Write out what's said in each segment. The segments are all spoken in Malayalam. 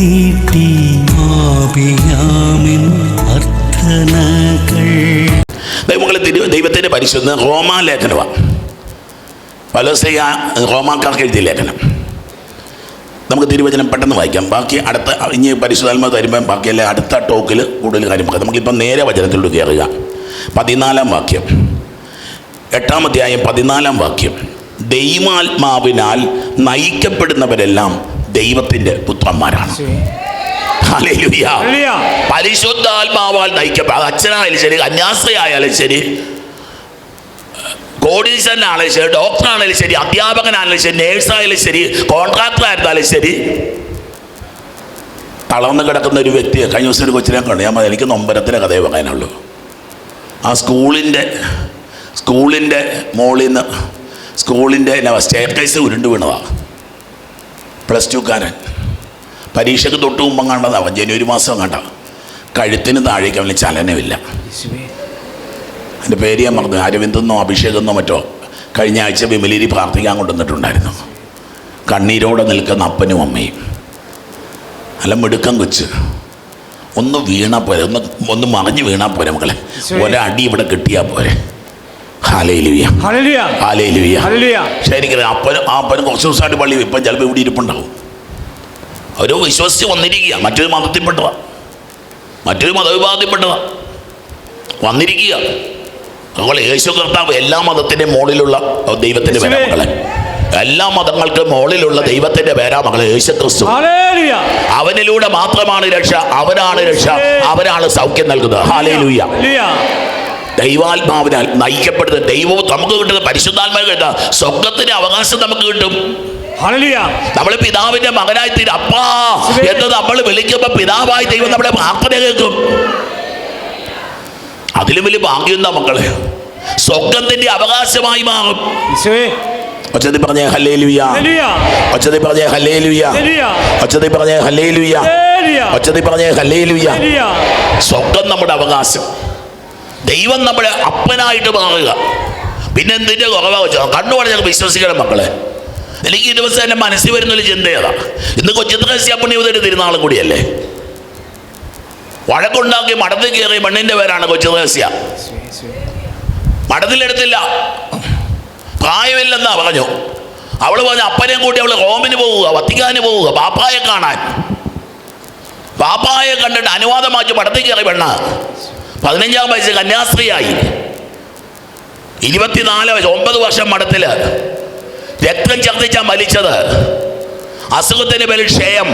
നീട്ടി മാപിയാമിൻ അർത്ഥനകൾ. ദൈവങ്ങളെ തിരു ദൈവത്തിന്റെ പരിശുദ്ധ റോമാലേഖനമാണ് പലോസയ റോമാക്കാർക്ക് എഴുതിയ ലേഖനം. നമുക്ക് തിരുവചനം പെട്ടെന്ന് വായിക്കാം. ബാക്കി അടുത്ത ഇനി പരിശുദ്ധാത്മ തരുമ്പം ബാക്കിയല്ലേ അടുത്ത ടോക്കിൽ കൂടുതൽ കാര്യം പറയാം. നമുക്കിപ്പം നേരെ വചനത്തിലൂടെ കയറുക. പതിനാലാം വാക്യം. എട്ടാം പതിനാലാം വാക്യം. ദൈവാത്മാവിനാൽ നയിക്കപ്പെടുന്നവരെല്ലാം ദൈവത്തിന്റെ പുത്രന്മാരാണ്. പരിശുദ്ധാത്മാവാൽ നയിക്കപ്പെട്ട അച്ഛനായാലും ശരി കന്യാസ്ത്രീയായാലും ശരി കോടീശ്വരനാണെങ്കിലും ശരി ഡോക്ടറാണെങ്കിലും ശരി അധ്യാപകനാണെങ്കിലും ശരി നേഴ്സായാലും ശരി കോൺട്രാക്ടർ ആയിരുന്നാലും ശരി. തളർന്ന് കിടക്കുന്ന ഒരു വ്യക്തിയെ കഴിഞ്ഞ ദിവസം ഒരു കൊച്ചിനെ കണ്ടു. ഞാൻ എനിക്ക് നൊമ്പരത്തിലെ കഥയെ പറയാനുള്ളൂ. ആ സ്കൂളിന്റെ സ്കൂളിന്റെ മോളിൽ നിന്ന് സ്കൂളിന്റെ സ്റ്റേറ്റ് കേസ് ഉരുണ്ടു വീണതാണ് പ്ലസ് ടുക്കാരൻ പരീക്ഷയ്ക്ക് തൊട്ട് മുമ്പ് കണ്ടതാവാം ജനുവരി മാസം കണ്ട കഴുത്തിന് താഴേക്ക് അവന് ചലനമില്ല. എന്റെ പേര് ഞാൻ പറഞ്ഞു അരവിന്ദെന്നോ അഭിഷേകെന്നോ മറ്റോ കഴിഞ്ഞ ആഴ്ച വിമലിരി പ്രാർത്ഥിക്കാൻ കൊണ്ടുവന്നിട്ടുണ്ടായിരുന്നു. കണ്ണീരോടെ നിൽക്കുന്ന അപ്പനും അമ്മയും. അല്ല മിടുക്കം കൊച്ച്. ഒന്ന് വീണാൽ പോരെ. ഒന്ന് ഒന്ന് മറിഞ്ഞ് വീണാൽ പോരെ മക്കളെ. ഒരടി ഇവിടെ കിട്ടിയാൽ പോരെ. ശരിക്കും അപ്പനും ആ അപ്പനും കുറച്ച് ദിവസമായിട്ട് പള്ളി ഇപ്പം ചിലപ്പോൾ ഇവിടെ ഇരിപ്പുണ്ടാവും. അവരോ വിശ്വസിച്ച് വന്നിരിക്കുക. മറ്റൊരു മതത്തിൽപ്പെട്ടതാ. മറ്റൊരു മതവിഭാഗത്തിൽപ്പെട്ടതാ. വന്നിരിക്കുക. നമ്മൾ യേശു കർത്താവ് എല്ലാ മതത്തിന്റെ മുകളിലുള്ള ദൈവത്തിന്റെ പേരാ എല്ലാ മതങ്ങൾക്കും മുകളിലുള്ള ദൈവത്തിന്റെ പേരാ മകളെ യേശു ക്രിസ്തു. അവനിലൂടെ മാത്രമാണ് രക്ഷ അവനാണ് രക്ഷ അവനാണ് സൗഖ്യം നൽകുന്നത്. ഹാലേ ഹല്ലേലൂയ. ദൈവാത്മാവിനാൽ നയിക്കപ്പെടുന്ന ദൈവവും നമുക്ക് കിട്ടുന്ന പരിശുദ്ധാത്മാവ് കിട്ടുന്ന സ്വർഗത്തിന്റെ അവകാശം നമുക്ക് കിട്ടും. നമ്മൾ പിതാവിന്റെ മകനായി തീരും അപ്പാ എന്ന് നമ്മൾ വിളിക്കുമ്പോൾ പിതാവായി ദൈവം നമ്മുടെ പ്രാർത്ഥന കേൾക്കും അതിലും വലിയ ഭാഗ്യം മക്കളെ സ്വർഗത്തിന്റെ അവകാശമായി മാറും യേശുവേ. ഒച്ചതി പറഞ്ഞേ ഹല്ലേ ലുയ ഹല്ലേലൂയ. ഒച്ചതി പറഞ്ഞേ ഹല്ലേ ലുയ ഹല്ലേലൂയ. ഒച്ചതി പറഞ്ഞേ ഹല്ലേ ലുയ ഹല്ലേലൂയ. ഒച്ചതി പറഞ്ഞേ ഹല്ലേ ലുയ. സ്വർഗം നമ്മുടെ അവകാശം ദൈവം നമ്മളെ അപ്പനായിട്ട് മാറുക. പിന്നെ എന്തിന്റെ കുറവാ വെച്ചോ കണ്ണു പറഞ്ഞ വിശ്വസിക്കണം മക്കളെ. എനിക്ക് ഈ ദിവസം എന്റെ മനസ്സിൽ വരുന്നൊരു ചിന്തയതാ. ഇന്ന് കൊച്ചിത്രസ്യ പുണ്യവതൊരു തിരുനാളും കൂടിയല്ലേ? വഴക്കുണ്ടാക്കി മടത്തിൽ കയറി മണ്ണിന്റെ പേരാണ് കൊച്ചിത്രസ്യ മടത്തിലെടുത്തില്ല പ്രായമില്ലെന്നാ പറഞ്ഞു. അവൾ പറഞ്ഞു അപ്പനെയും കൂട്ടി അവൾ റോമിന് പോവുക വത്തിക്കാന് പോവുക പാപ്പായെ കാണാൻ. പാപ്പായെ കണ്ടിട്ട് അനുവാദമാക്കി മാറ്റി പടത്തിൽ കയറി പെണ്ണ. പതിനഞ്ചാം വയസ്സ് കന്യാസ്ത്രീയായി. ഇരുപത്തിനാല് വയസ്സ് ഒമ്പത് വർഷം മഠത്തിൽ രക്തം ഛർദ്ദിച്ചാൽ മരിച്ചത്. അസുഖത്തിന് പേരിൽ ക്ഷയം.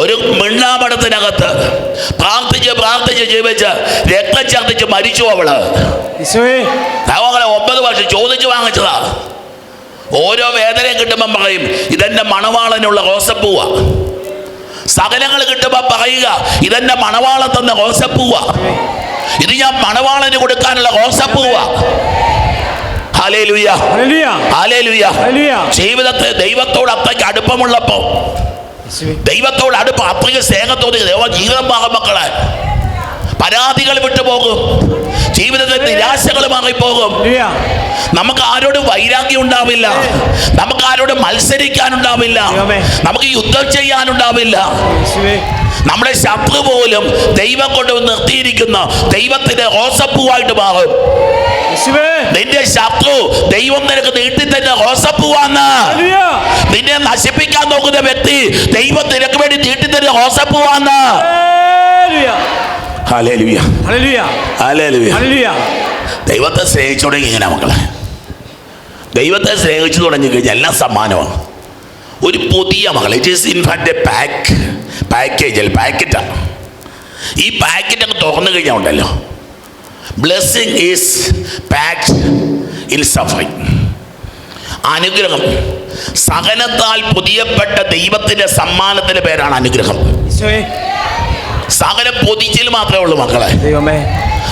ഒരു മിണ്ണാമടത്തിനകത്ത് പ്രാർത്ഥിച്ച് പ്രാർത്ഥിച്ച് ജീവിച്ച് രക്തം ഛർദ്ദിച്ച് മരിച്ചു അവൾ. അവളെ ഒമ്പത് വർഷം ചോദിച്ചു വാങ്ങിച്ചതാ. ഓരോ വേദനയും കിട്ടുമ്പം പറയും ഇതെന്റെ മണവാളനുള്ള റോസപ്പൂവ. സകലങ്ങൾ കിട്ടുമ്പോൾ പറയുക ഇതെന്റെ മണവാളൻ തന്ന ഓസപ്പൂവ ഇത് ഞാൻ മണവാളന് കൊടുക്കാനുള്ള ഓസപ്പൂവ. ജീവിതത്തെ ദൈവത്തോട് അത്രയ്ക്ക് അടുപ്പമുള്ളപ്പോ. ദൈവത്തോട് അടുപ്പം അത്രയ്ക്ക് സ്നേഹത്തോട് ദൈവം ജീവിതം മക്കളെ. പരാതികൾ വിട്ടുപോകും ജീവിതത്തിൽ നിരാശകൾ മാറിപ്പോകും. നമുക്ക് ആരോടും വൈരാഗ്യം ഉണ്ടാവില്ല. നമുക്ക് ആരോടും മത്സരിക്കാനുണ്ടാവില്ല. നമുക്ക് യുദ്ധം ചെയ്യാനുണ്ടാവില്ല. നമ്മുടെ ശത്രു പോലും ദൈവം കൊണ്ട് നിർത്തിയിരിക്കുന്ന ദൈവത്തിന്റെ റോസപ്പൂവായിട്ട് മാറും. നിന്റെ ശത്രു ദൈവം നിനക്ക് നീട്ടി തന്നെ റോസപ്പൂവാന്ന്. ഹല്ലേലൂയ. നിന്നെ നശിപ്പിക്കാൻ നോക്കുന്ന വ്യക്തി ദൈവം നിനക്ക് വേണ്ടി നീട്ടി തന്നെ റോസപ്പൂവാന്ന് ദൈവത്തെ സ്നേഹിച്ചു തുടങ്ങി ഇങ്ങനെ മക്കളെ. ദൈവത്തെ സ്നേഹിച്ചു തുടങ്ങി കഴിഞ്ഞാൽ എല്ലാം സമ്മാനമാണ്. ഒരു പുതിയ മകൾ it is in fact a pack package പാക്കറ്റാണ് ഈ പാക്കറ്റ് അങ്ങ് തുറന്നു കഴിഞ്ഞാൽ ഉണ്ടല്ലോ. ബ്ലെസ്സിങ് ഈസ് പാക്ക് ഇൻ സഫൈ അനുഗ്രഹം. സഹനത്താൽ പുതിയപ്പെട്ട ദൈവത്തിന്റെ സമ്മാനത്തിന്റെ പേരാണ് അനുഗ്രഹം. സകല പൊതിച്ചിൽ മാത്രമേ ഉള്ളൂ മക്കളെ.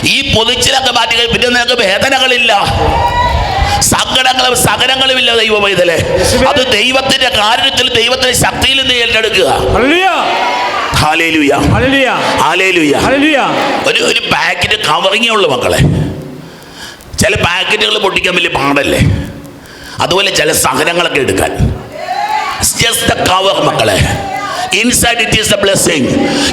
ഈ പൊതിച്ചിലൊക്കെ മാറ്റി പിന്നെ നിനക്ക് വേദനകളില്ല. സങ്കടങ്ങളും സകലങ്ങളും ഇല്ല ദൈവമൈതലേ അത് ദൈവത്തിന്റെ കാര്യത്തിൽ ദൈവത്തിന്റെ ശക്തിയിൽ നീ ഏറ്റെടുക്കുക. ഒരു ഒരു പാക്കറ്റ് കവറിങ്ങേ ഉള്ളു മക്കളെ. ചില പാക്കറ്റുകൾ പൊട്ടിക്കാൻ വലിയ പാടല്ലേ? അതുപോലെ ചില സഹനങ്ങളൊക്കെ എടുക്കാൻ. ജസ്റ്റ് കവർ മക്കളെ. Inside it is a blessing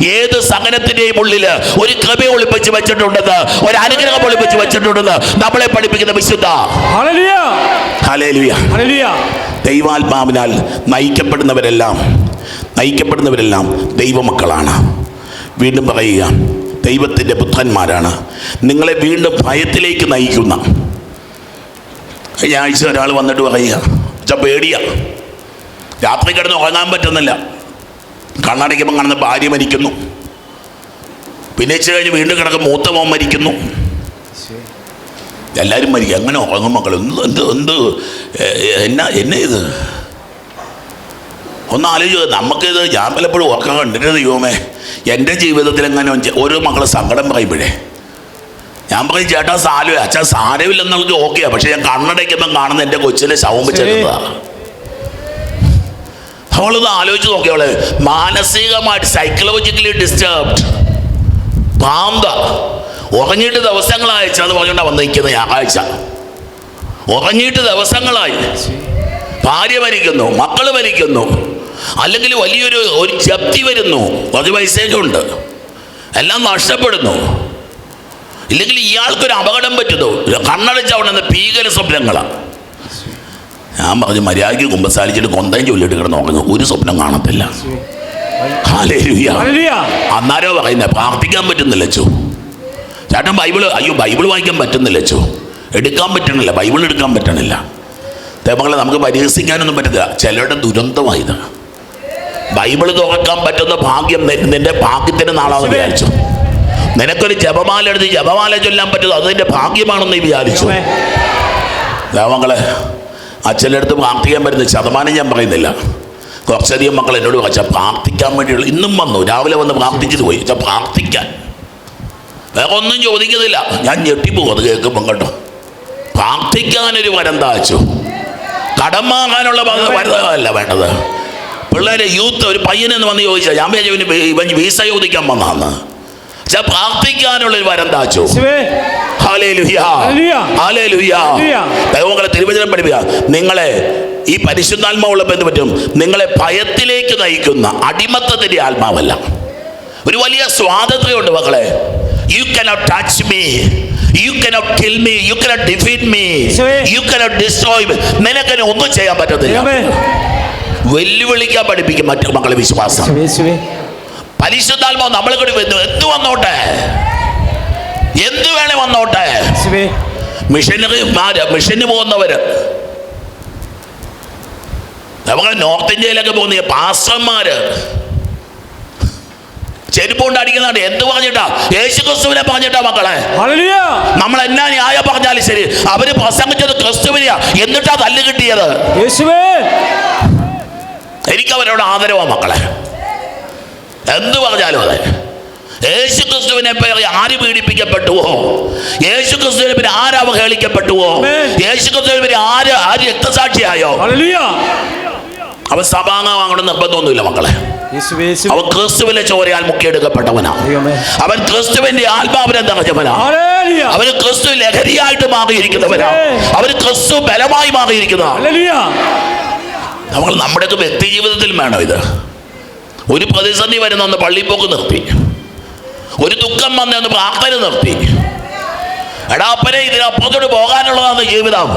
ഏത് സഹനത്തിന്റെയും ഉള്ളിൽ ഒരു കൃപ ഒളിപ്പിച്ച് വെച്ചിട്ടുണ്ടെന്ന് ഒരു അനുഗ്രഹം ഒളിപ്പിച്ച് വെച്ചിട്ടുണ്ടെന്ന് നമ്മളെ പഠിപ്പിക്കുന്ന വിശുദ്ധ. ദൈവാത്മാവിനാൽ നയിക്കപ്പെടുന്നവരെല്ലാം നയിക്കപ്പെടുന്നവരെല്ലാം ദൈവമക്കളാണ്. വീണ്ടും പറയുക ദൈവത്തിന്റെ പുത്രന്മാരാണ്. നിങ്ങളെ വീണ്ടും ഭയത്തിലേക്ക് നയിക്കുന്ന. കഴിഞ്ഞ ആഴ്ച ഒരാൾ വന്നിട്ട് പറയുക വെച്ചാൽ പേടിയാ. രാത്രി കിടന്ന് ഉറങ്ങാൻ പറ്റുന്നില്ല. കണ്ണടയ്ക്കുമ്പോൾ കാണുന്ന ഭാര്യ മരിക്കുന്നു. പിന്നെ ഇച്ചിരി കഴിഞ്ഞ് വീണ്ടും കിടക്കും മൂത്ത മോൻ മരിക്കുന്നു. എല്ലാവരും മരിക്കും. അങ്ങനെ ഉറങ്ങും മക്കൾ എന്ത് എന്ത് എന്ത്? എന്നാ എന്നെ ഇത്? ഒന്ന് ആലോചിക്കുക നമുക്കിത് ഞാൻ പലപ്പോഴും ഓർക്കാൻ കണ്ടിട്ട് ദൈവമേ എന്റെ ജീവിതത്തിൽ എങ്ങനെ ഓരോ മക്കളെ സങ്കടം പറയുമ്പോഴേ ഞാൻ പറയും ചേട്ടാ സാരമില്ല. അച്ഛാ സാരമില്ലെന്നുള്ളത് ഓക്കെയാ. പക്ഷെ ഞാൻ കണ്ണടയ്ക്കുമ്പോൾ കാണുന്ന എന്റെ കൊച്ചിനെ ശവം വെച്ചെടുത്തതാ അവളത് ആലോചിച്ച് നോക്കിയവൾ മാനസികമായിട്ട് സൈക്കോളജിക്കലി ഡിസ്റ്റർബ്ഡ് പാന്ത ഉറങ്ങിയിട്ട് ദിവസങ്ങളായി അത് പറഞ്ഞുകൊണ്ടാണ് വന്ന് നിൽക്കുന്നത് ഞായറാഴ്ച ഉറങ്ങിയിട്ട് ദിവസങ്ങളായി. ഭാര്യ മരിക്കുന്നു മക്കൾ മരിക്കുന്നു. അല്ലെങ്കിൽ വലിയൊരു ഒരു ജപ്തി വരുന്നു. കുറച്ച് പൈസയൊക്കെ ഉണ്ട്. എല്ലാം നഷ്ടപ്പെടുന്നു. ഇല്ലെങ്കിൽ ഇയാൾക്കൊരു അപകടം പറ്റുന്നു. കണ്ണടച്ച അവിടെ ഭീകര സ്വപ്നങ്ങളാണ് ഞാൻ പറഞ്ഞു മര്യാദയ്ക്ക് കുമ്പസാരിച്ചിട്ട് കൊന്തയും ചൊല്ലിട്ട് കിടന്ന് ഉറങ്ങും. ഒരു സ്വപ്നം കാണത്തില്ല. അന്നാരോ പറയുന്നത് പ്രാർത്ഥിക്കാൻ പറ്റുന്നില്ല ചോ ചേട്ടൻ ബൈബിൾ അയ്യോ ബൈബിൾ വായിക്കാൻ പറ്റുന്നില്ല ചോ എടുക്കാൻ പറ്റണില്ല ബൈബിൾ എടുക്കാൻ പറ്റണില്ല. തേമകളെ നമുക്ക് പരിഹസിക്കാനൊന്നും പറ്റത്തില്ല. ചിലരുടെ ദുരന്തമായത്. ബൈബിൾ തുറക്കാൻ പറ്റുന്ന ഭാഗ്യം നിന്റെ ഭാഗ്യത്തിന് നാളാന്ന് വിചാരിച്ചു. നിനക്കൊരു ജപമാല എടുത്ത് ജപമാല ചൊല്ലാൻ പറ്റുന്നത് അതിന്റെ ഭാഗ്യമാണെന്ന് വിചാരിച്ചു. ദൈവങ്ങളെ അച്ഛന്റെ അടുത്ത് പ്രാർത്ഥിക്കാൻ പറ്റുന്ന ശതമാനം ഞാൻ പറയുന്നില്ല. കുറച്ചധികം മക്കൾ എന്നോട് വെച്ചാൽ പ്രാർത്ഥിക്കാൻ വേണ്ടിയുള്ള ഇന്നും വന്നു. രാവിലെ വന്ന് പ്രാർത്ഥിച്ചിട്ട് പോയി. വെച്ചാൽ പ്രാർത്ഥിക്കാൻ. വേറെ ഒന്നും ചോദിക്കുന്നില്ല. ഞാൻ ഞെട്ടിപ്പോകും അത് കേൾക്കുമ്പോൾ കേട്ടോ പ്രാർത്ഥിക്കാനൊരു വരം താച്ചു കടം വാങ്ങാനുള്ള വരതല്ല വേണ്ടത്. പിള്ളേരെ യൂത്ത് ഒരു പയ്യനെന്ന് വന്ന് ചോദിച്ചാൽ ഞാൻ വിചാരിച്ചു ഇവൻ വീസ ചോദിക്കാൻ വന്നാന്ന് പക്ഷെ പ്രാർത്ഥിക്കാനുള്ളൊരു വരം താച്ചു. ദൈവങ്ങളെ തിരുവചനം പഠിപ്പിക്കുക. നിങ്ങളെ ഈ പരിശുദ്ധാത്മാവുള്ള എന്ത് പറ്റും? നിങ്ങളെ ഭയത്തിലേക്ക് നയിക്കുന്ന അടിമത്തത്തിന്റെ ആത്മാവല്ല. ഒരു വലിയ സ്വാതന്ത്ര്യമുണ്ട് മക്കളെ. You cannot touch me you cannot kill me you cannot defeat me. You cannot destroy me നിനക്കെന്നെ ഒന്നും ചെയ്യാൻ പറ്റത്തില്ല. വെല്ലുവിളിക്കാൻ പഠിപ്പിക്കും മറ്റു മക്കളെ വിശ്വാസം. പരിശുദ്ധാത്മാവ് നമ്മൾ കൂടി വരുന്നു എന്ത് വന്നോട്ടെ? എന്ത് വേണേ വന്നോട്ടെ? മിഷനറിമാര് മിഷന് പോകുന്നവര്. നമുക്ക് നോർത്ത് ഇന്ത്യയിലൊക്കെ പോകുന്ന പാസ്റ്റർമാര്. ചെരുപ്പുകൊണ്ട് അടിക്കുന്നതാണ് എന്ത് പറഞ്ഞിട്ടാ? യേശു ക്രിസ്തുവിനെ പറഞ്ഞിട്ടാ മക്കളെ? നമ്മൾ എന്നാ ന്യായ പറഞ്ഞാലും ശരി. അവർ പ്രസംഗിച്ചത് ക്രിസ്തുവിനെയാ. എന്നിട്ടാ തല്ല് കിട്ടിയത്? എനിക്ക് അവരോട് ആദരവാ മക്കളെ. എന്ത് പറഞ്ഞാലും അതെ. യേശു ക്രിസ്തുവിനെ പേറി ആര് പീഡിപ്പിക്കപ്പെട്ടുവോ? യേശു ക്രിസ്തുവിനെ പേര് ആര് അവഹേളിക്കപ്പെട്ടുവോ. യേശു ക്രിസ്തുവിനെ പേര് ആര് ആര് രക്തസാക്ഷിയായോ? അവൻ സഭാംഗമാകണം നിർബന്ധമൊന്നുമില്ല മക്കളെ. അവൻ ക്രിസ്തുവിലെ ചോരയാൽ മുക്കിയെടുക്കപ്പെട്ടവനാ. അവൻ ക്രിസ്തുവിന്റെ ആത്മാവിനെ നിറഞ്ഞവനാ. അവന് ക്രിസ്തു ലഹരിയായിട്ട് മാറിയിരിക്കുന്നവനാ. അവന് ക്രിസ്തു ബലമായി മാറിയിരിക്കുന്നതാ. ഹല്ലേലൂയ. നമ്മൾ നമ്മുടെയൊക്കെ വ്യക്തി ജീവിതത്തിൽ വേണം ഇത്? ഒരു പ്രതിസന്ധി വരുന്ന ഒന്ന് പള്ളിപ്പോക്ക് നിർത്തി. ഒരു ദുഃഖം വന്ന ഒന്ന് പ്രാർത്ഥന നിർത്തി. എടാ അപ്പനെ ഇതിനപ്പുറത്തോട്ട് പോകാനുള്ളതാണ് ജീവിതം.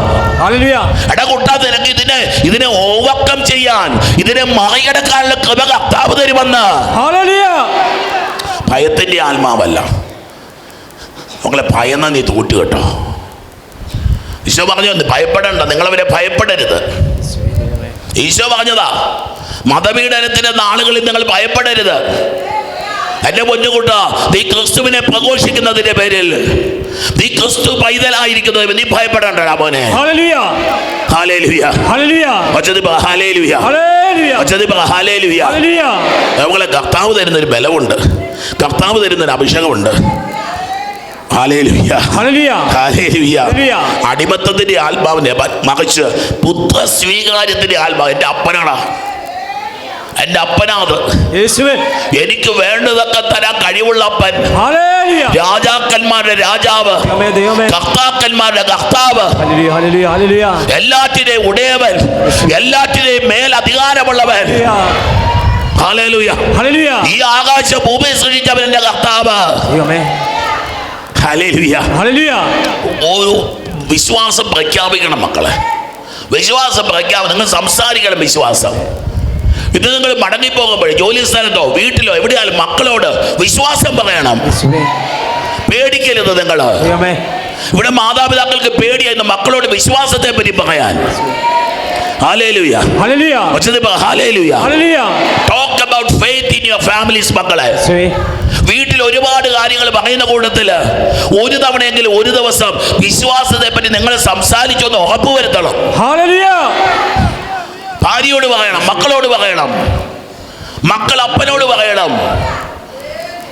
എടാ കുട്ടാ നിനക്ക് ഇതിനെ ഇതിനെ ഓവർകം ചെയ്യാൻ ഇതിനെ മറികടക്കാനുള്ള കൃപ കർത്താവ് തരുമെന്ന്. ഭയത്തിന്റെ ആത്മാവല്ല. നമ്മളെ ഭയന്ന നീ തോറ്റു കേട്ടോ. ഈശോ പറഞ്ഞു ഭയപ്പെടണ്ട. നിങ്ങളവരെ ഭയപ്പെടരുത്. ഈശോ പറഞ്ഞതാ മതപീഡനത്തിന്റെ നാളുകളിൽ നിങ്ങൾ ഭയപ്പെടരുത്. എന്റെ പൊന്നുകൂട്ട നീ ക്രിസ്തുവിനെ പ്രഘോഷിക്കുന്നതിന്റെ പേരിൽ. നീ ക്രിസ്തു പൈതലായിരിക്കുന്നത് നീ ഭയപ്പെടണ്ടടാ മോനെ. നമ്മളെ കർത്താവ് തരുന്നൊരു ബലമുണ്ട്. കർത്താവ് തരുന്നൊരു അഭിഷേകമുണ്ട്. ഹല്ലേലൂയ. Hallelujah hallelujah. അടിമത്തത്തിന്റെ ആത്മാവിനെ മറിച്ച് പുത്ര സ്വീകാര്യത്തിന്റെ ആത്മാവ്. എന്റെ അപ്പനാടാ. എന്റെ അപ്പനാത് എനിക്ക് വേണ്ടതൊക്കെ തരാൻ കഴിവുള്ള അപ്പൻ. രാജാക്കന്മാരുടെ രാജാവ് കർത്താക്കന്മാരുടെ കർത്താവ്. എല്ലാറ്റിനെയും ഉടയവൻ എല്ലാറ്റിനെയും മേൽ അധികാരമുള്ളവൻ. ഈ ആകാശ ഭൂമി സൃഷ്ടിച്ചവൻ എന്റെ കർത്താവ്. ഒരു വിശ്വാസം പ്രഖ്യാപിക്കണം മക്കളെ. വിശ്വാസം പ്രഖ്യാപനം. നിങ്ങൾ സംസാരിക്കണം വിശ്വാസം. ഇത് നിങ്ങൾ മടങ്ങിപ്പോകുമ്പോഴേ ജോലി സ്ഥലത്തോ വീട്ടിലോ എവിടെയാലും മക്കളോട് വിശ്വാസം പറയണം. പേടിക്കരുത് നിങ്ങൾ. ഇവിടെ മാതാപിതാക്കൾക്ക് പേടിയായിരുന്നു മക്കളോട് വിശ്വാസത്തെ പറ്റി പറയാൻ. വീട്ടിൽ ഒരുപാട് കാര്യങ്ങൾ പറയുന്ന കൂട്ടത്തിൽ ഒരു തവണയെങ്കിലും ഒരു ദിവസം വിശ്വാസത്തെ പറ്റി നിങ്ങൾ സംസാരിച്ചൊന്ന് ഉറപ്പുവരുത്തണം. ഭാര്യയോട് പറയണം മക്കളോട് പറയണം മക്കൾ അപ്പനോട് പറയണം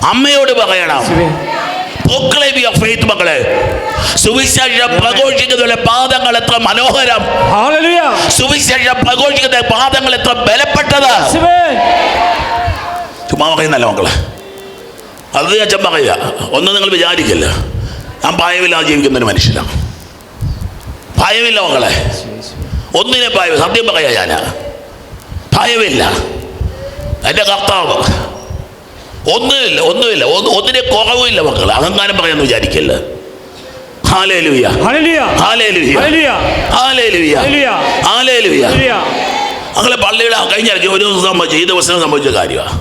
അമ്മയോട് പറയണം. യേശുവേ ഫെയ്ത്ത് മക്കളെ. സുവിശേഷം പ്രഘോഷിക്കുന്നതിലെ പാദങ്ങൾ എത്ര മനോഹരം. സുവിശേഷം പ്രഘോഷിക്കുന്ന പാദങ്ങൾ എത്ര ബലപ്പെട്ടത്. ചുമ്മാ പറയുന്നല്ല മക്കളെ. അത് അച്ഛൻ പറയുക. ഒന്നും നിങ്ങൾ വിചാരിക്കില്ല. ഞാൻ ഭയമില്ലാതെ ജീവിക്കുന്ന ഒരു മനുഷ്യനാണ്. ഭയമില്ല മക്കളെ. ഒന്നിനെ പായ സത്യം പറയാ ഞാൻ ഭയമില്ല എന്റെ കർത്താവ് ഒന്നുമില്ല ഒന്നുമില്ല ഒന്ന് ഒന്നിനെ കുറവുമില്ല മക്കൾ അഹങ്കാരം പറയാന്ന് വിചാരിക്കല്ല അങ്ങനെ പള്ളിയുടെ കഴിഞ്ഞ ഒരു ദിവസം സംഭവിച്ചു ഈ ദിവസം സംഭവിച്ച കാര്യമാണ്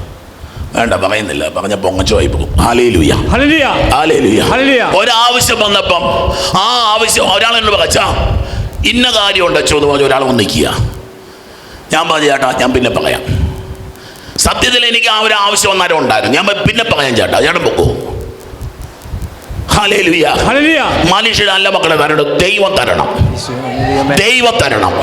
വേണ്ട പറയുന്നില്ല പറഞ്ഞ പൊങ്ങച്ചുമായി പോകും. ഒരാവശ്യം വന്നപ്പം ആ ആവശ്യം ഒരാളെന്നോട് പറയാ ഇന്ന കാര്യം ഉണ്ട് അച്ഛൻ എന്ന് പറഞ്ഞ് ഒരാൾ വന്നിരിക്കുക. ഞാൻ പറഞ്ഞു ചേട്ടാ ഞാൻ പിന്നെ പറയാം. സത്യത്തിൽ എനിക്ക് ആ ഒരു ആവശ്യം വന്നാലും ഉണ്ടായിരുന്നു. ഞാൻ പിന്നെ പറയാം ചേട്ടാ ചേട്ടൻ പൊക്കോ? ഹാലേലുയ അല്ല മക്കളെ തരണം ദൈവം തരണം. ദൈവം തരണം.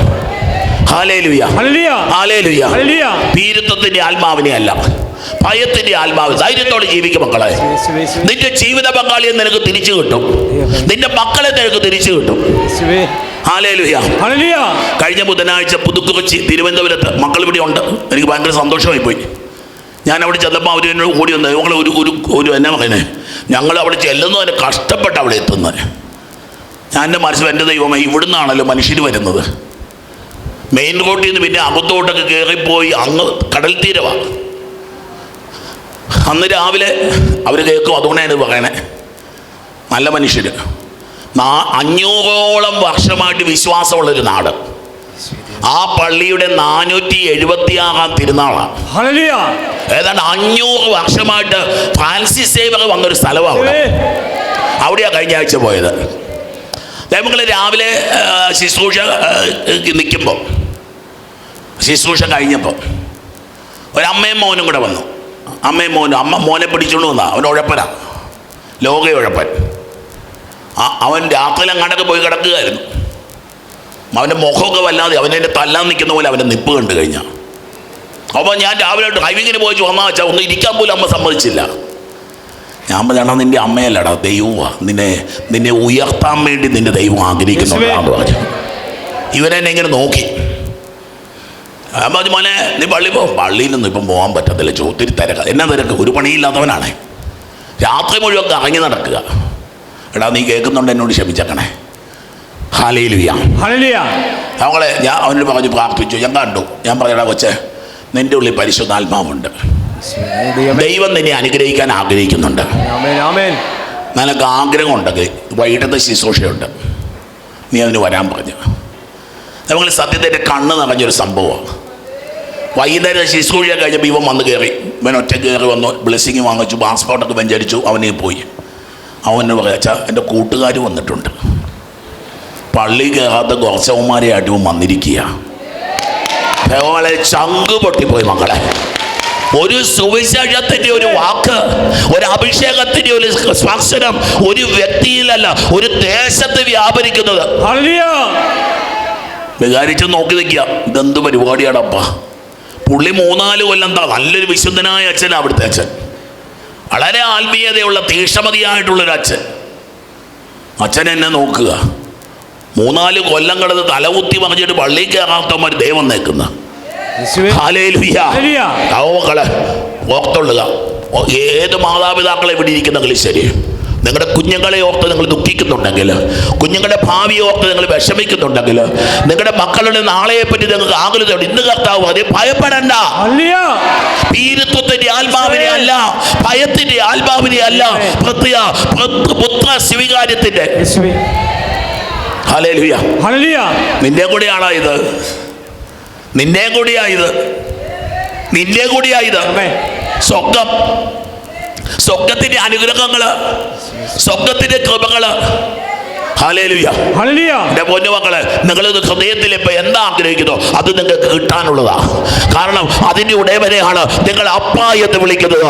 ഭീരുത്വത്തിന്റെ ആത്മാവിനെ അല്ല. ഭയത്തിന്റെ ആത്മാവ്. ധൈര്യത്തോടെ ജീവിക്കും മക്കളെ. നിന്റെ ജീവിത പങ്കാളിയെ നിനക്ക് തിരിച്ചു കിട്ടും. നിന്റെ മക്കളെ നിനക്ക് തിരിച്ചു കിട്ടും. കഴിഞ്ഞ ബുധനാഴ്ച പുതുക്കുറിച്ചി തിരുവനന്തപുരത്ത് മക്കൾ ഇവിടെ ഉണ്ട്. എനിക്ക് ഭയങ്കര സന്തോഷമായി പോയി ഞാൻ അവിടെ ചെന്നപ്പോൾ അവർ എന്നോട് കൂടി വന്നത് ഞങ്ങൾ ഒരു ഒരു ഒരു എന്നാ പറയുന്നത് ഞങ്ങൾ അവിടെ ചെല്ലുന്നതിന് കഷ്ടപ്പെട്ട് അവിടെ എത്തുന്നത് ഞാൻ എന്റെ മനസ്സിൽ എന്റെ ദൈവമേ ഇവിടുന്നാണല്ലോ മനുഷ്യർ വരുന്നത്. മെയിൻ റോഡിൽ നിന്ന് പിന്നെ അകത്തോട്ടൊക്കെ കയറിപ്പോയി അങ്ങ് കടൽ തീരമാണ് അന്ന് രാവിലെ അവർ കേൾക്കും അതുകൊണ്ടാണ് ഇത് പറയണേ. നല്ല മനുഷ്യർ അഞ്ഞൂറോളം വർഷമായിട്ട് വിശ്വാസമുള്ളൊരു നാട്. ആ പള്ളിയുടെ നാനൂറ്റി എഴുപത്തി ആറാം തിരുനാളാണ് ഏതാണ്ട് അഞ്ഞൂറ് വർഷമായിട്ട് ഫ്രാൻസിസ് സേവർ വന്നൊരു സ്ഥലമാണ് അവിടെ. അവിടെയാണ് കഴിഞ്ഞ ആഴ്ച പോയത്. ദൈവങ്ങൾ രാവിലെ ശുശ്രൂഷ നിൽക്കുമ്പോൾ ശുശ്രൂഷ കഴിഞ്ഞപ്പോൾ ഒരമ്മയും മോനും കൂടെ വന്നു. അമ്മയും മോനും അമ്മ മോനെ പിടിച്ചുകൊണ്ട് വന്നാൽ അവൻ ഉഴപ്പനാണ് ലോക ഉഴപ്പൻ അവൻ രാത്രിയിൽ അങ്ങോട്ടൊക്കെ പോയി കിടക്കുകയായിരുന്നു. അവന്റെ മുഖമൊക്കെ വല്ലാതെ അവനെ തല്ലാൻ നിൽക്കുന്ന പോലെ അവന്റെ നിപ്പ് കണ്ടു കഴിഞ്ഞാൽ അപ്പോൾ ഞാൻ രാവിലെ ഡ്രൈവിങ്ങിന് പോയി വന്നാൽ വെച്ചാൽ ഒന്ന് ഇരിക്കാൻ പോലും അമ്മ സമ്മതിച്ചില്ല. ഞാൻ പറഞ്ഞാ നിന്റെ അമ്മയല്ലടാ ദൈവമാ. നിന്നെ നിന്നെ ഉയർത്താൻ വേണ്ടി നിന്റെ ദൈവം ആഗ്രഹിക്കുന്നുണ്ടാന്ന് പറഞ്ഞു ഇവനെന്നെ ഇങ്ങനെ നോക്കി. ഞാൻ പറഞ്ഞു മോനെ നീ പള്ളി പോ. പള്ളിയിൽ നിന്നും ഇപ്പം പോകാൻ പറ്റത്തില്ല. ചോത്തിരി തിരക്ക. എന്നാ തിരക്ക്? ഒരു പണിയില്ലാത്തവനാണ്. രാത്രി മുഴുവൻ കറങ്ങി നടക്കുക. എടാ നീ കേൾക്കുന്നുണ്ട് എന്നോട് ക്ഷമിച്ചേക്കണേ ഹാലയിലുയാ ഹല്ലേലൂയ. അവളെ ഞാൻ അവനോട് പറഞ്ഞു പ്രാർത്ഥിച്ചു. ഞാൻ കണ്ടു. ഞാൻ പറയടാ കൊച്ചേ നിന്റെ ഉള്ളിൽ പരിശുദ്ധാത്മാവുണ്ട്. ദൈവം നിന്നെ അനുഗ്രഹിക്കാൻ ആഗ്രഹിക്കുന്നുണ്ട്. നിനക്ക് ആഗ്രഹം ഉണ്ടെങ്കിൽ വൈകിട്ടത്തെ ശുശ്രൂഷയുണ്ട്. നീ അതിന് വരാൻ പറഞ്ഞു. നമ്മൾ സത്യത്തിന്റെ കണ്ണ് നിറഞ്ഞൊരു സംഭവമാണ്. വൈകുന്നേരം ശുശ്രൂഷ കഴിഞ്ഞപ്പോൾ ഇവൻ വന്ന് കയറി. ഇവൻ ഒറ്റ കയറി വന്നു ബ്ലെസ്സിങ് വാങ്ങിച്ചു പാസ്പോർട്ടൊക്കെ വെഞ്ചരിച്ചു അവനെ പോയി. അവന് പറയാ എന്റെ കൂട്ടുകാർ വന്നിട്ടുണ്ട്. പള്ളി കയറാത്ത കുറച്ചവന്മാരെയായിട്ട് ഇവൻ വന്നിരിക്കുക ഭഗവാനെ ചങ്ക് പൊട്ടിപ്പോയി മക്കളെ. ഒരു സുവിശേഷത്തിന്റെ ഒരു വാക്ക് ഒരു അഭിഷേകത്തിന്റെ ഒരു സ്പർശനം ഒരു വ്യക്തിയിലല്ല ഒരു ദേശത്ത് വ്യാപരിക്കുന്നത്. വികാരിച്ച് വിചാരിച്ച് നോക്കി നിൽക്കുക ഇതെന്ത് പരിപാടിയാണപ്പാ പുള്ളി മൂന്നാൽ കൊല്ലം എന്താ നല്ലൊരു വിശുദ്ധനായ അച്ഛനാണ് അവിടുത്തെ അച്ഛൻ. വളരെ ആത്മീയതയുള്ള തീക്ഷമതിയായിട്ടുള്ളൊരു അച്ഛൻ. അച്ഛൻ എന്നെ നോക്കുക. മൂന്നാൽ കൊല്ലം കിടന്ന് തലകുത്തി പറഞ്ഞിട്ട് പള്ളി കയറാത്തവന്മാർ ദൈവം നിൽക്കുന്ന ഓർത്തുള്ളുക ഏത് മാതാപിതാക്കളെ ഇവിടെ ഇരിക്കുന്ന ശരി നിങ്ങളുടെ കുഞ്ഞുങ്ങളെ ഓർത്ത് നിങ്ങൾ ദുഃഖിക്കുന്നുണ്ടെങ്കിൽ കുഞ്ഞുങ്ങളുടെ ഭാവിയെ ഓർത്ത് നിങ്ങൾ വിഷമിക്കുന്നുണ്ടെങ്കിൽ നിങ്ങളുടെ മക്കളുടെ നാളെയെ പറ്റി നിങ്ങൾക്ക് ആകുലതയുണ്ട്. ഇന്ന് കർത്താവ് അതേ ഭയപ്പെടണ്ട. ഭീരുത്വത്തിന്റെ ആത്മാവിനെ അല്ല ഭയത്തിന്റെ ആത്മാവിനെ അല്ല പ്രത്യ പുത്ര സ്വീകാര്യത്തിന്റെ. നിന്റെ കൂടെയാണോ ഇത്. നിന്റെ കൂടിയാ ഇത്. നിന്റെ കൂടിയാ ഇത്. സ്വർഗം. സ്വർഗത്തിന്റെ അനുഗ്രഹങ്ങൾ. സ്വർഗത്തിന്റെ കൃപകൾ. എന്റെ പൊന്നു എന്റെ നിങ്ങൾ ഹൃദയത്തിൽ ഇപ്പൊ എന്താ ആഗ്രഹിക്കുന്നു? അത് നിങ്ങൾക്ക് കിട്ടാനുള്ളതാ. കാരണം അതിന്റെ ഉടയവനെയാണ് നിങ്ങൾ അപ്പ എന്ന് വിളിക്കുന്നത്.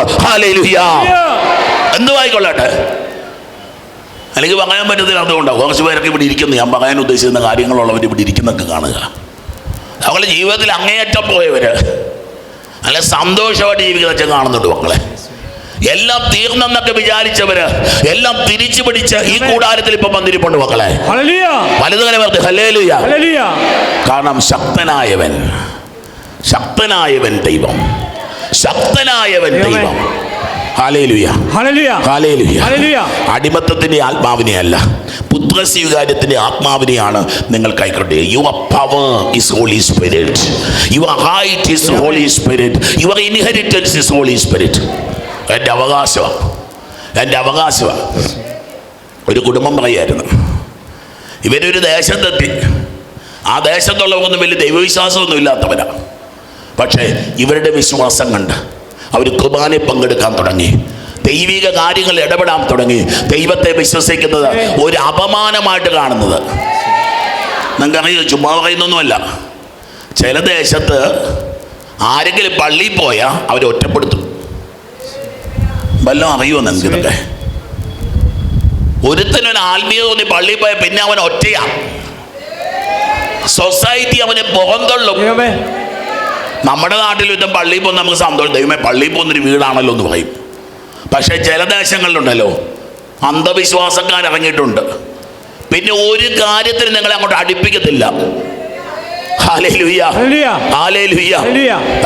എന്ന് വായിക്കൊള്ളട്ടെ എനിക്ക് പറയാൻ പറ്റത്തില്ല അതുകൊണ്ടാണ് കുറച്ച് പേരൊക്കെ ഇവിടെ ഇരിക്കുന്നു. ഞാൻ പറയാൻ ഉദ്ദേശിക്കുന്ന കാര്യങ്ങളുള്ളവർ ഇവിടെ ഇരിക്കുന്നൊക്കെ കാണുക. അവളുടെ ജീവിതത്തിൽ അങ്ങേയറ്റം പോയവര്. നല്ല സന്തോഷമായിട്ട് ജീവിക്കുന്ന കാണുന്നുണ്ട് മക്കളെ. എല്ലാം തീർന്നെന്നൊക്കെ വിചാരിച്ചവര് എല്ലാം തിരിച്ചു പിടിച്ച് ഈ കൂടാരത്തിൽ ഇപ്പൊ വന്നിരിപ്പുണ്ട് മക്കളെ. വലുത് വലുതുകളെ കാരണം ശക്തനായവൻ ശക്തനായവൻ ദൈവം. ശക്തനായവൻ ദൈവം. അടിമത്തത്തിന്റെ ആത്മാവിനെ അല്ല പുത്ര സ്വീകാര്യത്തിന്റെ ആത്മാവിനെയാണ് നിങ്ങൾ കൈക്കൊണ്ടേ. Your power is Holy Spirit your height is Holy Spirit your inheritance is Holy Spirit എന്റെ അവകാശമാണ് എന്റെ അവകാശമാണ് ഒരു കുടുംബം പറയായിരുന്നു. ഇവരൊരു ദേശത്തെത്തി ആ ദേശത്തുള്ളവർക്കൊന്നും വലിയ ദൈവവിശ്വാസമൊന്നും ഇല്ലാത്തവരാണ് പക്ഷേ ഇവരുടെ വിശ്വാസം കണ്ട് അവർ കുർബാനെ പങ്കെടുക്കാൻ തുടങ്ങി. ദൈവിക കാര്യങ്ങൾ ഇടപെടാൻ തുടങ്ങി. ദൈവത്തെ വിശ്വസിക്കുന്നത് ഒരു അപമാനമായിട്ട് കാണുന്നത്. നിങ്ങൾക്കറിയോ ചുമ്മാ പറയുന്നൊന്നുമല്ല. ചില ദേശത്ത് ആരെങ്കിലും പള്ളിയിൽ പോയാൽ അവരെ ഒറ്റപ്പെടുത്തും. വല്ലതും അറിയുമോ നിങ്ങൾക്ക് ഇതൊക്കെ? ഒരുത്തനൊരു ആത്മീയ തോന്നി പള്ളിയിൽ പോയ പിന്നെ അവൻ ഒറ്റയാ. സൊസൈറ്റി അവനെ പുറന്തള്ളും ദൈവമേ. നമ്മുടെ നാട്ടിൽ യുദ്ധം പള്ളിയിൽ പോകുന്ന നമുക്ക് സന്തോഷം. ദൈവമേ പള്ളിയിൽ പോകുന്നൊരു വീടാണല്ലോ എന്ന് പറയും. പക്ഷേ ചില ദേശങ്ങളിലുണ്ടല്ലോ അന്ധവിശ്വാസക്കാരിറങ്ങിയിട്ടുണ്ട് പിന്നെ ഒരു കാര്യത്തിന് നിങ്ങളെ അങ്ങോട്ട് അടുപ്പിക്കത്തില്ല.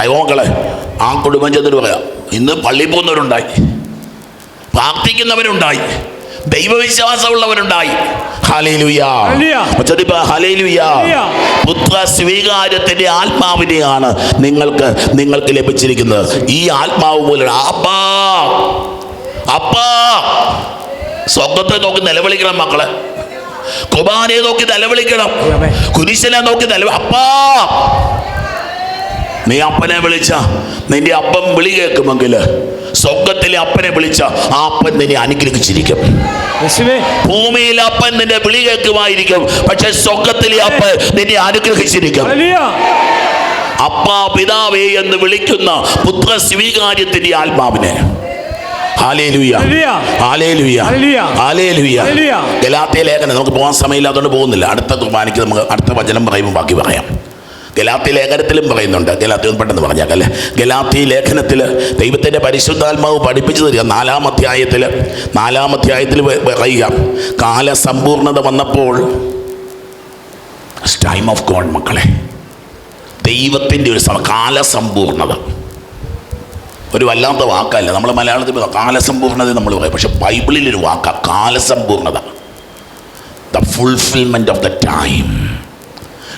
ദൈവമക്കളെ ആ കുടുംബം ചെന്നിട്ട് പറയാം ഇന്ന് പള്ളിയിൽ പോകുന്നവരുണ്ടായി. പ്രാർത്ഥിക്കുന്നവരുണ്ടായി. ദൈവവിശ്വാസമുള്ളവരുണ്ടായി. പുത്ര സ്വീകാര്യത്തിന്റെ ആത്മാവിനെയാണ് നിങ്ങൾക്ക് നിങ്ങൾക്ക് ലഭിച്ചിരിക്കുന്നത്. ഈ ആത്മാവ് പോലെ അപ്പാ. അപ്പാ. സ്വർഗത്തെ നോക്കി നിലവിളിക്കണം മക്കളെ. കുമാരെ നോക്കി നിലവിളിക്കണം. കുരിശനെ നോക്കി നിലവി അപ്പാ. നീ അപ്പനെ വിളിച്ച. നിന്റെ അപ്പം വിളി കേൾക്കുമെങ്കിൽ സ്വർഗത്തിലെ അപ്പനെ വിളിച്ച. ആ അപ്പൻ നിന്നെ അനുഗ്രഹിച്ചിരിക്കും. ഭൂമിയിൽ അപ്പൻ നിന്റെ വിളി കേൾക്കുമായിരിക്കും. പക്ഷെ സ്വർഗത്തിലെ അപ്പൻ നിന്നെ അനുഗ്രഹിച്ചിരിക്കും. അപ്പ പിതാവേ എന്ന് വിളിക്കുന്ന പുത്ര സ്വീകാര്യത്തിന്റെ ആത്മാവിനെ. ഗലാത്തിയ ലേഖനം നമുക്ക് പോകാൻ സമയമില്ലാത്തതുകൊണ്ട് പോകുന്നില്ല. അടുത്ത കുർബാനയ്ക്ക് നമുക്ക് അടുത്ത വചനം പറയുമ്പോൾ ബാക്കി പറയാം. ഗലാത്തി ലേഖനത്തിലും പറയുന്നുണ്ട്. ഗലാത്തി പെട്ടെന്ന് പറഞ്ഞാൽ അല്ലേ ഗലാത്തി ലേഖനത്തിൽ ദൈവത്തിന്റെ പരിശുദ്ധാത്മാവ് പഠിപ്പിച്ചു തരിക നാലാം അധ്യായത്തിൽ നാലാം അധ്യായത്തിൽ പറയുക കാലസമ്പൂർണത വന്നപ്പോൾ ടൈം ഓഫ് ഗോഡ് മക്കളെ ദൈവത്തിന്റെ ഒരു സമ കാലസമ്പൂർണത. ഒരു വല്ലാത്ത വാക്കല്ല. നമ്മൾ മലയാളത്തിൽ കാലസമ്പൂർണത നമ്മൾ പറയും. പക്ഷെ ബൈബിളിൽ ഒരു വാക്കാണ് കാലസമ്പൂർണത. The fulfilment of the time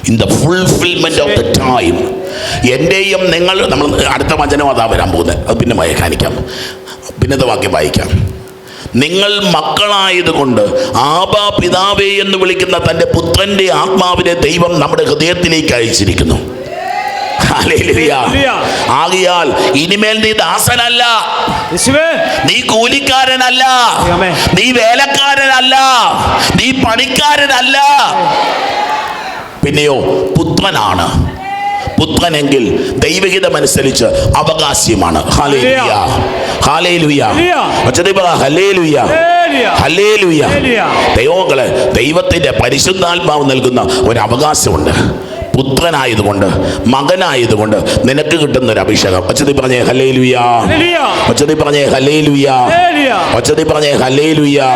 in the fulfilment of the time എന്റെയും നിങ്ങൾ നമ്മൾ അടുത്ത വചനം അതാ വരാൻ പോകുന്നത്. അത് പിന്നെ വായിക്കാനിക്കാം പിന്നത്തെ വാക്യം വായിക്കാം? നിങ്ങൾ മക്കളായതുകൊണ്ട് ആബാ പിതാവേ എന്ന് വിളിക്കുന്ന തന്റെ പുത്രന്റെ ആത്മാവിനെ ദൈവം നമ്മുടെ ഹൃദയത്തിലേക്ക് അയച്ചിരിക്കുന്നു. ആകിയാൽ ഇനിമേൽ നീ ദാസനല്ല. നീ കൂലിക്കാരനല്ല. നീ വേലക്കാരനല്ല. നീ പണിക്കാരനല്ല. പിന്നെയോ പുത്രനാണ്. പുത്രനെങ്കിൽ ദൈവഹിതമനുസരിച്ച് അവകാശ്യമാണ്. ദൈവങ്ങളെ ദൈവത്തിന്റെ പരിശുദ്ധാത്മാവ് നൽകുന്ന ഒരു അവകാശമുണ്ട്. പുത്രനായതുകൊണ്ട് മകനായതുകൊണ്ട് നിനക്ക് കിട്ടുന്ന ഒരു അഭിഷേകം ഒച്ചതി പറഞ്ഞേ ഹലേ ലുയാ. ഒച്ചതി പറഞ്ഞേ ഹലേ ലുയാ. ഒച്ചതി പറഞ്ഞേ ഹലേ ലുയാ.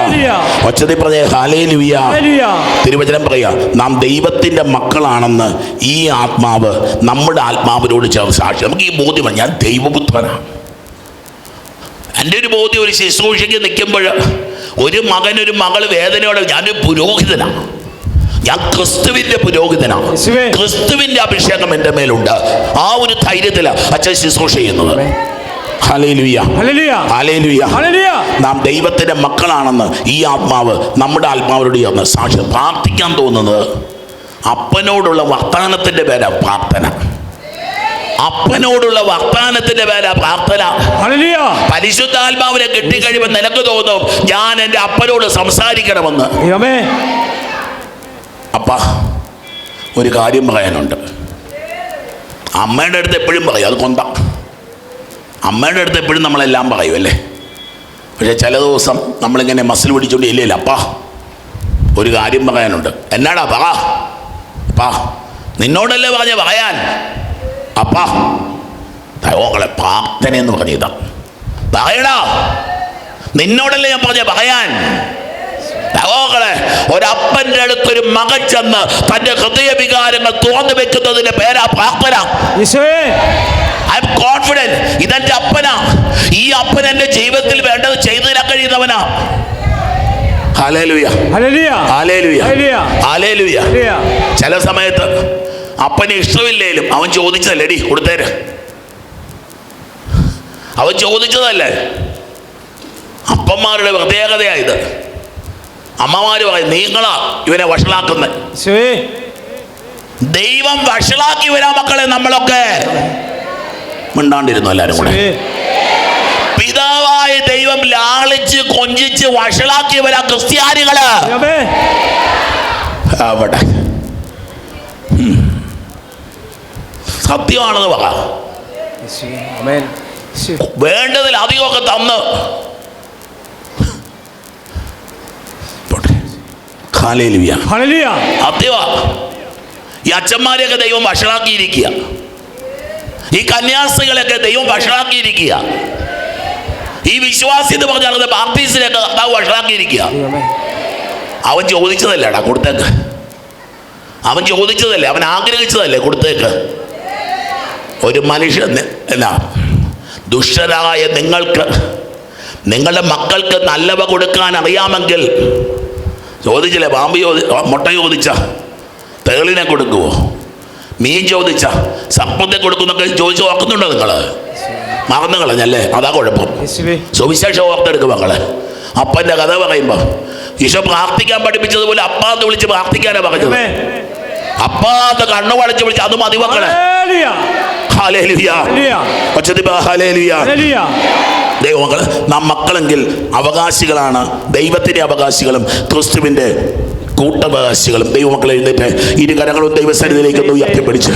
ഒച്ചതി പറഞ്ഞേ ഹലേ ലുയാ. തിരുവചനം പറയാ നാം ദൈവത്തിന്റെ മക്കളാണെന്ന് ഈ ആത്മാവ് നമ്മുടെ ആത്മാവിനോട് ചേർന്ന് സാക്ഷി നമുക്ക് ഈ ബോധ്യമാണ് ഞാൻ ദൈവപുത്രനാണ് എന്റെ ഒരു ബോധ്യം ഒരു ശുശ്രൂഷയ്ക്ക് നിൽക്കുമ്പോൾ ഒരു മകനൊരു മകൾ വേദനയോടെ ഞാനൊരു പുരോഹിതനാണ് ഞാൻ ക്രിസ്തുവിന്റെ പുരോഹിതനാണ്. യേശുവേ. ക്രിസ്തുവിന്റെ അഭിഷേകം എന്റെ മേലുണ്ട്. ആ ഒരു ധൈര്യത്തിൽ അച്ഛൻ ശുശ്രൂഷ ചെയ്യുന്നത്. നാം ദൈവത്തിന്റെ മക്കളാണെന്ന് ഈ ആത്മാവ് നമ്മുടെ ആത്മാവരോട് ചേർന്ന് സാക്ഷി പ്രാർത്ഥിക്കാൻ തോന്നുന്നത് അപ്പനോടുള്ള വർത്തമാനത്തിന്റെ പേരാ പ്രാർത്ഥന. അപ്പനോടുള്ള വർത്തമാനത്തിന്റെ പേരാ പ്രാർത്ഥന. പരിശുദ്ധാത്മാവിനെ കിട്ടിക്കഴിയുമ്പോൾ നിനക്ക് തോന്നും ഞാൻ എന്റെ അപ്പനോട് സംസാരിക്കണമെന്ന്. അപ്പ ഒരു കാര്യം പറയാനുണ്ട്. അമ്മയുടെ അടുത്ത് എപ്പോഴും പറയും അത് കൊന്ത. അമ്മയുടെ അടുത്ത് എപ്പോഴും നമ്മളെല്ലാം പറയും അല്ലേ? പക്ഷേ ചില ദിവസം നമ്മളിങ്ങനെ മസിൽ പിടിച്ചുകൊണ്ട് ഇല്ല അപ്പാ ഒരു കാര്യം പറയാനുണ്ട്. എന്നാടാ പറ. അപ്പാ നിന്നോടല്ലേ പറഞ്ഞ പറയാൻ? അപ്പാ ദൈവങ്ങളെ പ്രാർത്ഥന എന്ന് പറഞ്ഞതാ പറയടാ നിന്നോടല്ലേ ഞാൻ പറഞ്ഞ പറയാൻ? ഒരപ്പന്റെ അടുത്തൊരു മകൻ ചെന്ന് തന്റെ ഹൃദയ വികാരങ്ങൾ തുറന്നു വെക്കുന്നതിന്റെ പേരാ പ്രാർത്ഥന. ഐ എം കോൺഫിഡന്റ് ഇതെന്റെ അപ്പനാ. ഈ അപ്പൻ എന്റെ ജീവിതത്തിൽ വേണ്ടത് ചെയ്തു തരാൻ കഴിയുന്നവനാ. ചില സമയത്ത് അപ്പന് ഇഷ്ടമില്ലേലും അവൻ ചോദിച്ചതല്ലേ എടി കൊടുത്തേര്. അവൻ ചോദിച്ചതല്ലേ? അപ്പന്മാരുടെ പ്രത്യേകതയാ ഇത്. അമ്മമാര് പറയും നീങ്ങളാ ഇവനെ വഷളാക്കുന്നത് ദൈവം വഷളാക്കി വരാ മക്കളെ നമ്മളൊക്കെ. മിണ്ടാണ്ടിരുന്നു എല്ലാരും കൂടെ. പിതാവായ ദൈവം ലാളിച്ച് കൊഞ്ചിച്ച് വഷളാക്കി വരാ ക്രിസ്ത്യാനികൾ. അവിടെ. സത്യമാണെന്ന് പറ. വേണ്ടതിൽ അധികമൊക്കെ തന്ന്. ഈ അച്ഛന്മാരെയൊക്കെ ദൈവം വഷളാക്കിയിരിക്കുക. ഈ കന്യാസികളെയൊക്കെ ദൈവം വഷളാക്കിയിരിക്കുക. ഈ വിശ്വാസി എന്ന് പറഞ്ഞാൽ അത് ബാപ്തീസിനെയൊക്കെ കർത്താവ് വഷളാക്കിയിരിക്കുക. അവൻ ചോദിച്ചതല്ലേടാ കൊടുത്തേക്ക്. അവൻ ചോദിച്ചതല്ലേ അവൻ ആഗ്രഹിച്ചതല്ലേ കൊടുത്തേക്ക്. ഒരു മനുഷ്യൻ എന്നാ ദുഷ്ടരായ നിങ്ങൾക്ക് നിങ്ങളുടെ മക്കൾക്ക് നല്ലവ കൊടുക്കാൻ അറിയാമെങ്കിൽ ചോദിച്ചില്ലേ പാമ്പ് ചോദി മുട്ട ചോദിച്ച തേളിനെ കൊടുക്കുമോ മീൻ ചോദിച്ച സപ്പത്തെ കൊടുക്കുന്നൊക്കെ ചോദിച്ചു നോക്കുന്നുണ്ടോ നിങ്ങൾ മറന്നു കളഞ്ഞല്ലേ അതാ കുഴപ്പം. സുവിശേഷം ഓർത്തെടുക്കും മക്കളെ. അപ്പന്റെ കഥ പറയുമ്പോൾ ഈശോ പ്രാർത്ഥിക്കാൻ പഠിപ്പിച്ചതുപോലെ അപ്പാന്ന് വിളിച്ച് പ്രാർത്ഥിക്കാനാ പറഞ്ഞത്. അപ്പാന്ന് കണ്ണു വളച്ച് വിളിച്ച് അത് മതി മക്കളെ. Hallelujah hallelujah. ഒച്ചതി പറ ഹാലേലുയ ദൈവമക്കൾ നാം മക്കളെങ്കിൽ അവകാശികളാണ്. ദൈവത്തിന്റെ അവകാശികളും ക്രിസ്തുവിന്റെ കൂട്ടവകാശികളും. ദൈവമക്കളെ എഴുന്നേറ്റ്. ഇരു കരങ്ങളും ദൈവസന്നിധിയിലേക്ക് ഒന്ന് ഉയർത്തിപ്പിടിച്ച്.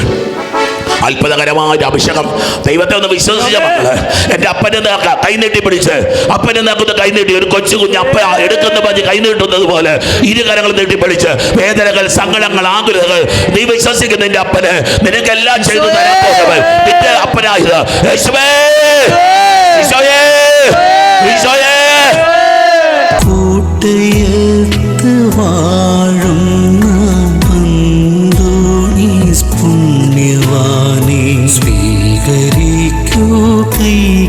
അത്ഭുതകരമായ ഒരു അഭിഷേകം. ദൈവത്തെ ഒന്ന് വിശ്വസിച്ച മക്കൾ എന്റെ അപ്പനെ നേക്ക കൈനീട്ടി പിടിച്ച്. അപ്പനെ നേക്കുന്ന കൈനീട്ടി. ഒരു കൊച്ചു കുഞ്ഞ് അപ്പ എടുക്കുന്ന പറഞ്ഞ് കൈനീട്ടുന്നത് പോലെ ഇരു കരങ്ങൾ നീട്ടി പിടിച്ച് വേദനകൾ സങ്കടങ്ങൾ ആകുലതകൾ. നീ വിശ്വസിക്കുന്ന എന്റെ അപ്പന്. നിനക്കെല്ലാം ചെയ്തു തരാൻ പോകുന്നവൻ നിന്റെ അപ്പനായത്. യേശുവേ യേശുവേ യേശുവേ കൂട്ടയത്ത്